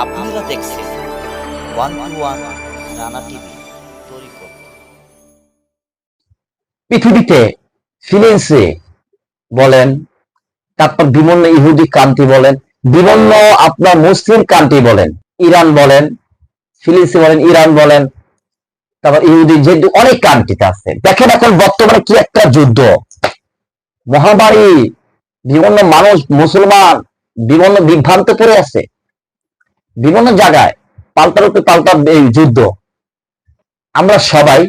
আপনারা দেখছেন one to one Rana TV পৃথিবীতে ফিলিন্সে বলেন, তারপর বিভিন্ন ইহুদি কান্ট্রি বলেন বিভিন্ন আপনার মুসলিম কান্ট্রি বলেন, ইরান বলেন ফিলিন্সে বলেন, ইরান বলেন, তারপর ইহুদি যে অনেক কান্ট্রিতে আছে। দেখেন এখন বর্তমানে কি একটা যুদ্ধ। মহামারী বিভিন্ন মানুষ, মুসলমান বিভিন্ন বিভ্রান্ত পড়ে আছে। বিভিন্ন জায়গায় পাল্টার উপরে পাল্টা এই যুদ্ধ। আমরা সবাই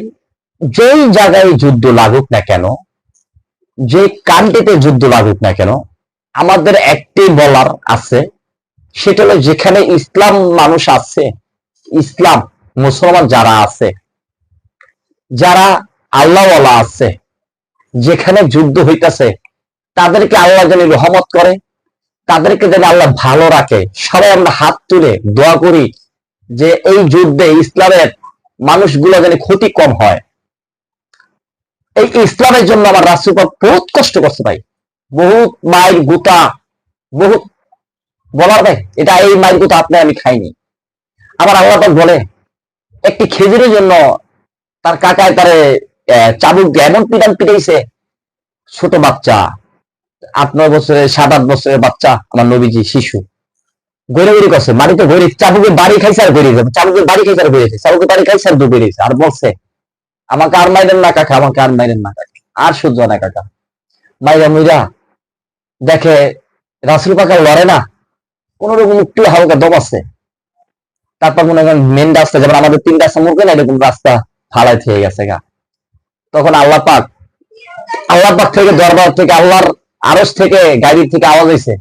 যেই জায়গায় যুদ্ধ লাগুক না কেন যে কান্ট্রিতে যুদ্ধ লাগুক না কেন, আমাদের একটি বলার আছে, সেটা হলো যেখানে ইসলাম মানুষ আছে, ইসলাম মুসলমান যারা আছে, যারা আল্লাহওয়ালা আছে, যেখানে যুদ্ধ হইতাছে, তাদেরকে আল্লাহ যেন রহমত করে তাদেরকে যেন আল্লাহ ভালো রাখে। সবাই আমরা হাত তুলে দোয়া করি যে এই যুদ্ধে ইসলামের মানুষগুলো যেন ক্ষতি কম হয়। এই ইসলামের জন্য আমার রাষ্ট্রপতি বহুত কষ্ট করছে ভাই। বহুত মাইল গুতা, বহুত বলার ভাই, এটা এই মাইল গুতা আপনি আমি খাইনি। আবার আল্লাহ বলে, একটি খেজুরের জন্য তার কাকায় তারে চাবুক দিয়ে এমন পিটান পিটাইছে, ছোট বাচ্চা। আট, নয় বছরের, সাত, আট বছরের বাচ্চা আমার নবীজি, শিশু। গড়ে গড়ি করছে বাড়িতে গড়ি, চাবুকে বাড়ি খাইছে আর গড়িয়েছে চাবুকে বাড়ি খাইছে আর গড়িয়েছে চাবুকে বাড়ি খাইছে আর দু আর বলছে, আমাকে আর মাইরেন না, কাকা, আমাকে আর মাইরেন না, কাকা। আর সহ্য না, কাকা। মাইরা মুইরা দেখে রাসুল পাকা লড়ে না কোন রকম একটু হালকা দম আছে। তারপর মনে করেন মেন রাস্তা, যেমন আমাদের তিন রাস্তা মুখে না, এরকম রাস্তা ফালাই থেকে গেছে গা। তখন আল্লাহ পাক আল্লাহ পাক থেকে দরবার থেকে আল্লাহর আরস থেকে, গাড়ির থেকে আওয়াজ হয়েছে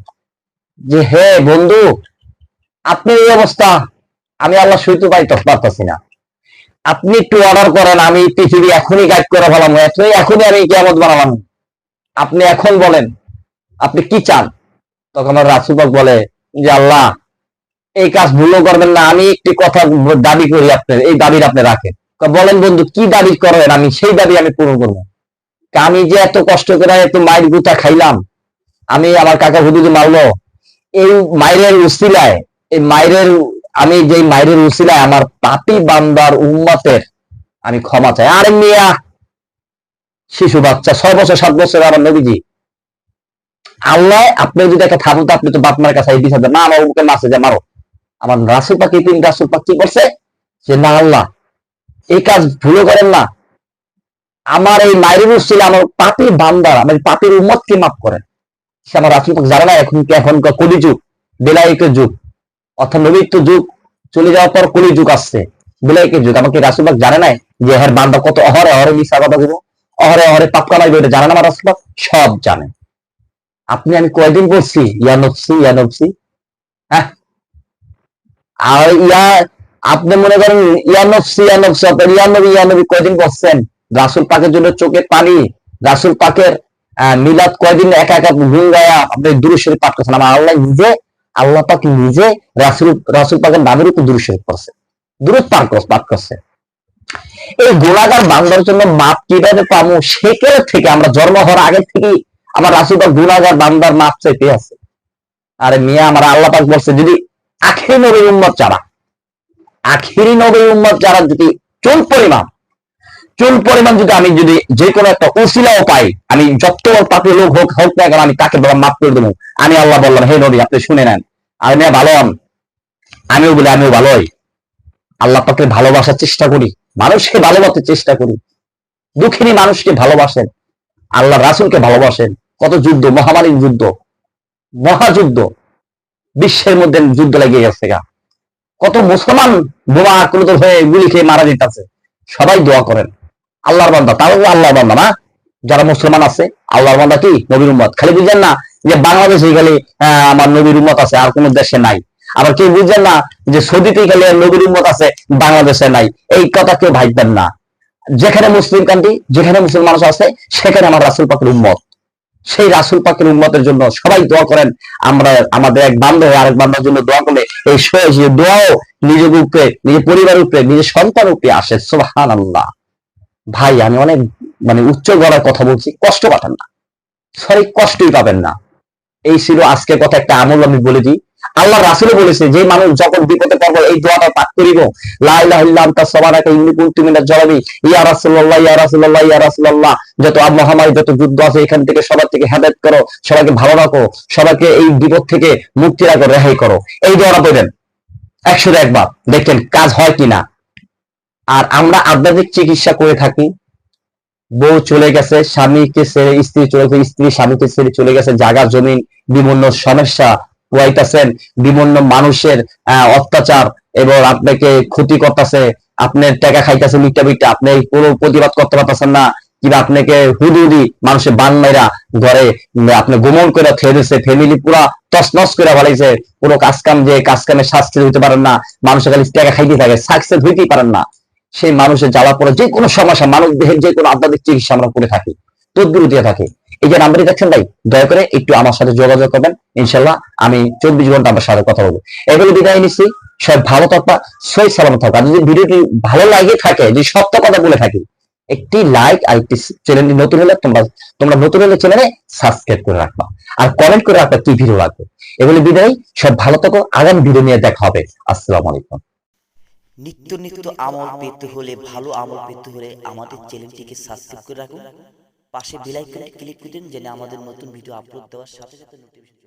যে, হে বন্ধু আপনি এই অবস্থা, আমি আল্লাহ সইতে পাইতে পারতাছি না। আপনি একটু অর্ডার করেন, আমি পৃথিবী এখনই গাইড করে ফেলাম। এখনই আমি কেমন বানালাম। আপনি এখন বলেন, আপনি কি চান? তখন রাসুলবাগ বলে, যে আল্লাহ, এই কাজ ভুলও করবেন না, আমি একটি কথা দাবি করি আপনার, এই দাবির আপনি রাখেন। বলেন বন্ধু, কি দাবি করেন? আমি সেই দাবি আমি পূরণ করব। আমি যে এত কষ্ট করে এত মায়ের গুতা খাইলাম, আমি আমার কাকা হুদুদি মারলো। এই মায়ের উসিলায়, এই মায়ের আমি যে মায়ের উসিলায় আমার পাপি বান্দার উম্মতের আমি ক্ষমা চাই। আরে মিয়া, শিশু বাচ্চা, ছয় বছর, সাত বছর আমার নবীজি। আল্লাহ, আপনি যদি একটা থামতো আপনি তো বাপ মার কাছে বিচার না আমার ওকে মাসে যে মারো। আমার রাসুল পাখি তিন রাসুল কি করছে? যে না, আল্লাহ, এই কাজ ভুলো করেন না। আমার এই মায়ের ছিল আমার পাপি বান্দার আমার পাপির উম্মতকে মাফ করেন। সে আমার রাসুল পাক জানে এখন কি এখন কলি যুগ। অর্থাৎ নবীত্ব যুগ, চলে যাওয়ার পর কলি যুগ আসছে বেলায়িকের যুগ। আমাকে রাসুল পাক জানে নাই যে হ্যার বান্দা কত অহরে অহরে মিশা কথা দিব অহরে অহরে পাপ কামাইবে এটা জানে আমার রাসুল পাক সব জানে। আপনি, আমি কয়দিন বলছি? ইয়া নফসি ইয়া নফসি। হ্যাঁ? আর ইয়া, আপনি মনে করেন ইয়া নফসি ইয়া নফসি ইয়া নবী ইয়া নবী কয়দিন বলছেন? রাসুল পাকের জন্য চোখে পানি। রাসুল পাকের মিলাদ কয়দিন একা একা ঘুম গায়া আপনি দুরুশরীফ পাঠ করছেন। আমার আল্লাহ নিজে, আল্লাহ পাক নিজে রাসুল রাসুল পাকের নামের উপর দুরুশরীফ করছে দূরত পাঠ করছে পাঠ করছে। এই গোলাগার বান্দার জন্য মাপ কীভাবে পাবো সেকের থেকে আমরা জন্ম হওয়ার আগে থেকেই আমার রাসুল পাক গুণাগার বান্দার মাপ চাইতে আছে? আরে মিয়া, আমার আল্লাহ পাক বলছে, যদি আখেরি নবীর উম্মত যারা, আখেরি নবীর উম্মত যারা যদি চুল পরিমাণ চুল পরিমাণ যদি আমি যদি যে কোনো একটা উসিলাও পাই, আমি যত পাপি লোক হোক হোক না কেন আমি তাকে বললাম, মাফ করে দেবো। আমি আল্লাহ বললাম, হে নবী, আপনি শুনে নেন। আমি ভালো হন। আমিও বলি, আমিও ভালোই আল্লাহ পাকে ভালোবাসার চেষ্টা করি। মানুষকে ভালোবাসার চেষ্টা করি। দুঃখিনী মানুষকে ভালোবাসেন। আল্লাহ রাসুলকে ভালোবাসেন। কত যুদ্ধ, মহামারীর যুদ্ধ, মহাযুদ্ধ। বিশ্বের মধ্যে যুদ্ধ লেগে গেছে গা। কত মুসলমান বোমা আক্রমিত হয়ে গুলি খেয়ে মারা যেতেছে। সবাই দোয়া করেন। আল্লাহর বান্দা, তাও আল্লাহর বান্দা না। যারা মুসলমান আছে, আল্লাহর বান্দা কি? নবীর উম্মত। খালি বুঝছেন না যে বাংলাদেশে খালি আমার নবীর উম্মত আছে, আর কোন দেশে নাই। আবার কেউ বুঝছেন না যে সৌদিতে খালি নবীর উম্মত আছে, বাংলাদেশে নাই। এই কথা কেউ ভাববেন না। যেখানে মুসলিম কান্ট্রি, যেখানে মুসলিম মানুষ আছে, সেখানে আমার রাসুল পাকের উম্মত। সেই রাসুল পাকের উন্মতের জন্য সবাই দোয়া করেন। আমরা, আমাদের এক বান্ধব, আরেক বান্ধবের জন্য দোয়া করলে এই দোয়াও নিজের উপরে নিজের পরিবার উপরে, নিজের সন্তান উপরে আসে। সোহান আল্লাহ ভাই, আমি অনেক মানে উচ্চ গলার কথা বলছি, কষ্ট পাবেন না। সরি, কষ্টই পাবেন না। এই ছিল আজকের কথা, একটা আমল আমি বলে দিই। আল্লাহ রাসুলও বলেছে, যে মানুষ যখন বিপদে পড়বে, এই দোয়াটা পাঠ করিব। লা ইলাহা ইল্লা আনতা সুবহানাকা ইন্নী কুনতু মিনাজ ইয়া রাসূলুল্লাহ ইয়া রাসূলুল্লাহ ইয়া রাসূলুল্লাহ। যত মহামারী যত যুদ্ধ আছে, এখান থেকে সবার থেকে হেদায়েত করো, সবাইকে ভালো রাখো, সবাইকে এই বিপদ থেকে মুক্তি রাখো রেহাই করো। এই দোয়াটা পড়বেন। একশো একবার। দেখেন, কাজ হয় কিনা। আর আমরা আধ্যাত্মিক চিকিৎসা করে থাকি। বউ চলে গেছে, স্বামীকে ছেড়ে, স্ত্রী চলে গেছে, স্ত্রী স্বামীকে ছেড়ে চলে গেছে জায়গা জমিন, বিভিন্ন সমস্যা পোয়াইতেছেন বিভিন্ন মানুষের অত্যাচার এবং আপনাকে ক্ষতি করতেছে, আপনার টাকা খাইতেছে মিটটা মিটটা আপনি কোনো প্রতিবাদ করতে পারতেছেন না, কিংবা আপনাকে হুদুদি মানুষের বান মাইরা ঘরে আপনি গোমন করে খেয়ে দিচ্ছে ফ্যামিলি পুরা তসনস করে ফেলাইছে পুরো কাজ কাম যে কাজ কামে শাস্তি হইতে পারেন না মানুষের খালি টাকা খাইতে থাকে সাকসেস হইতেই পারেন না। সেই মানুষের জ্বালা পড়ে, যে কোনো সমস্যা মানুষ দেহের যে কোনো আধ্যাত্মিক চিকিৎসা আমরা করে থাকি, তদবির দিয়ে থাকি। এই যে নাম্বারটি দেখছেন ভাই, দয়া করে একটু আমার সাথে যোগাযোগ করবেন। ইনশাল্লাহ আমি চব্বিশ ঘণ্টা আমার সাথে কথা বলব। এগুলো বিদায় নিচ্ছি। সব ভালো থাকবা সই সালামত থাকবা। যদি ভিডিওটি ভালো লাগে থাকে, যদি সত্য কথা বলে থাকি, একটি লাইক আর একটি চ্যানেলটি নতুন হলে তোমরা তোমরা নতুন হলে চ্যানেলে সাবস্ক্রাইব করে রাখবা। আর কমেন্ট করে রাখবা কি ভিডিও লাগবে। এগুলো বিদায়। সব ভালো থাকো। আগামী ভিডিও নিয়ে দেখা হবে। আসসালামু আলাইকুম। নিত্য নিত্য আমল পেতে হলে, ভালো আমল পেতে হলে আমাদের চ্যানেলটিকে সাবস্ক্রাইব করে রাখুন। পাশে বেল আইকনে ক্লিক করে দিন, যেন আমাদের নতুন ভিডিও আপলোড দেওয়ার সাথে সাথে নোটিফিকেশন